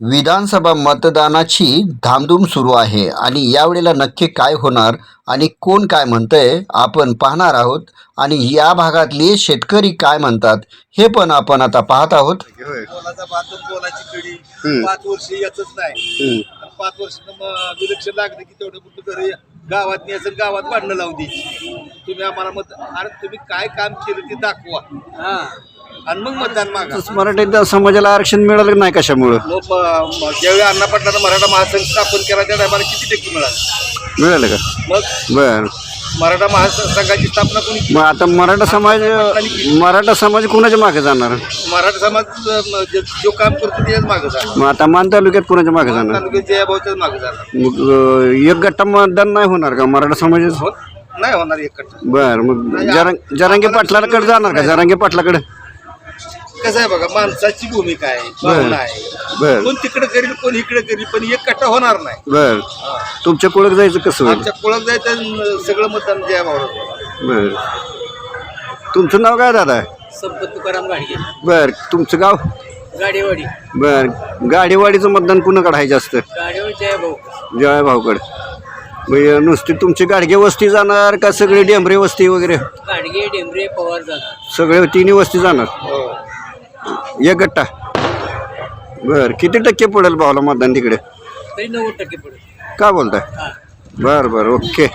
विधानसभा मतदानाची धामधूम सुरू आहे आणि यावेळेला नक्की काय होणार आणि कोण काय म्हणतंय आपण पाहणार आहोत आणि या भागातले शेतकरी काय म्हणतात हे पण आपण आता पाहत आहोत. बोलाचा भात बोलाची कडी. हम्म. पाच वर्ष याच नाही. आणि पाच वर्ष विलक्षण लागलं की तेवढं कुठं घरी गावात न्यायचं आणि गावात भांडणं लावून द्यायची. तुम्ही आम्हाला मत अरे तुम्ही काय काम केलं ते दाखवा. आणि मग मतदान मागा. मराठीत समाजाला आरक्षण मिळालं नाही कशामुळं? मग म- ज्यावेळी अण्णा पाटलानं मराठा महासंघ स्थापन केला त्या टायमाला किती टक्के मिळाले? मिळालं का? मग? बर. मराठा महासंघाची स्थापना कोणी केली? मग आता मराठा समाज मराठा समाज कुणाच्या मागे जाणार? मराठा समाज अं, जे- जो काम करतो त्याच्याच मागे जाणार. मग आता मान तालुक्यात कुणाच्या मागे जाणार? तालुक्यात जयाभाऊच्याच मागे जाणार. मग अं, एक गट्टा मतदान नाही होणार का मराठा समाजाचं? हो नाही होणार एक कट्टा बर मग जरंग जरांगे पाटलाकडे जाणार का? जरांगे पाटलाकडे? कसं आहे बघा माणसाची भूमिका आहे भावना आहे. बर. कोण तिकडे करील कोण इकडे करील पण एक कट्टा होणार नाही. बर. तुमच्या कुळक जायचं कसं होईल? आमच्या कुळात जायचं सगळं मतदान जया भाऊ बर. तुमचं नाव काय दादा? संपत तुकाराम गाडगे. बर तुमचं गाव? गाडीवाडी. बर. गाडीवाडीचं मतदान कुणाकडे आहे जास्त? गाडीवाडी जय भाऊ. जय भाऊकडे. म्हणजे नुसती तुमची गाडगे वस्ती जाणार का सगळी डेंबरे वस्ती वगैरे? गाडगे डेंबरे पवार जातात सगळे तिन्ही वस्ती जाणार? एक गट्टा. बर किती टक्के पडेल भाऊला मतदान तिकडे? नव्वद टक्के पडेल. का बोलताय? बर बर ओके.